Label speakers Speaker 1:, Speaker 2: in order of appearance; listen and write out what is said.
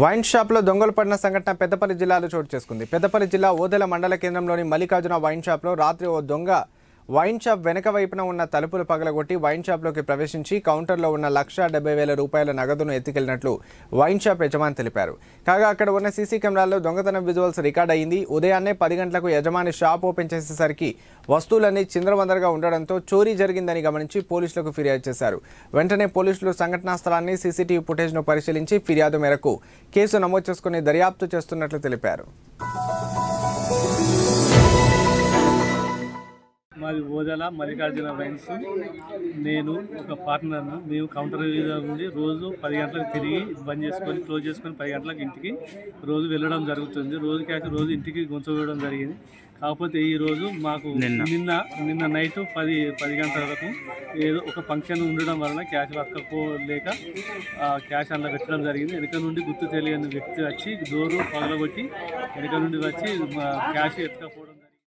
Speaker 1: Wine షాప్లో దొంగలు పడిన సంఘటన పెద్దపల్లి జిల్లాలో చోటు చేసుకుంది. పెద్దపల్లి జిల్లా ఓదెల మండల కేంద్రంలోని మల్లికార్జున వైన్ షాప్లో రాత్రి ఓ దొంగ వైన్ షాప్ వెనక వైపున ఉన్న తలుపులు పగలగొట్టి వైన్ షాప్లోకి ప్రవేశించి కౌంటర్లో ఉన్న లక్ష డెబ్బై వేల రూపాయల నగదును ఎత్తుకెళ్ళినట్లు వైన్ షాప్ యజమాని తెలిపారు. కాగా అక్కడ ఉన్న సీసీ కెమెరాల్లో దొంగతనం విజువల్స్ రికార్డ్ అయింది. ఉదయాన్నే పది గంటలకు యజమాని షాప్ ఓపెన్ చేసేసరికి వస్తువులన్నీ చిందరవందరగా ఉండడంతో చోరీ జరిగిందని గమనించి పోలీసులకు ఫిర్యాదు చేశారు. వెంటనే పోలీసులు సంఘటనా స్థలాన్ని సీసీటీవీ ఫుటేజ్ను పరిశీలించి ఫిర్యాదు మేరకు కేసు నమోదు చేసుకుని దర్యాప్తు చేస్తున్నట్లు తెలిపారు.
Speaker 2: మాది ఓదెల మల్లికార్జున వైన్స్ నేను ఒక పార్ట్నర్ను. మేము కౌంటర్ ఉండి రోజు పది గంటలకు తిరిగి బంద్ చేసుకొని క్లోజ్ చేసుకొని పది గంటలకు ఇంటికి రోజు వెళ్ళడం జరుగుతుంది. రోజు క్యాష్ రోజు ఇంటికి గుంచవేయడం జరిగింది. కాకపోతే ఈ రోజు మాకు నిన్న. నిన్న నైట్ పది పది గంటల వరకు ఏదో ఒక ఫంక్షన్ ఉండడం వలన క్యాష్ పక్కకపోలేక ఆ క్యాష్ అందులో పెట్టడం జరిగింది. వెనుక నుండి గుర్తు తెలియని వ్యక్తి వచ్చి డోరు పగలగొట్టి వెనుక నుండి వచ్చి క్యాష్ ఎత్తుకపోవడం జరిగింది.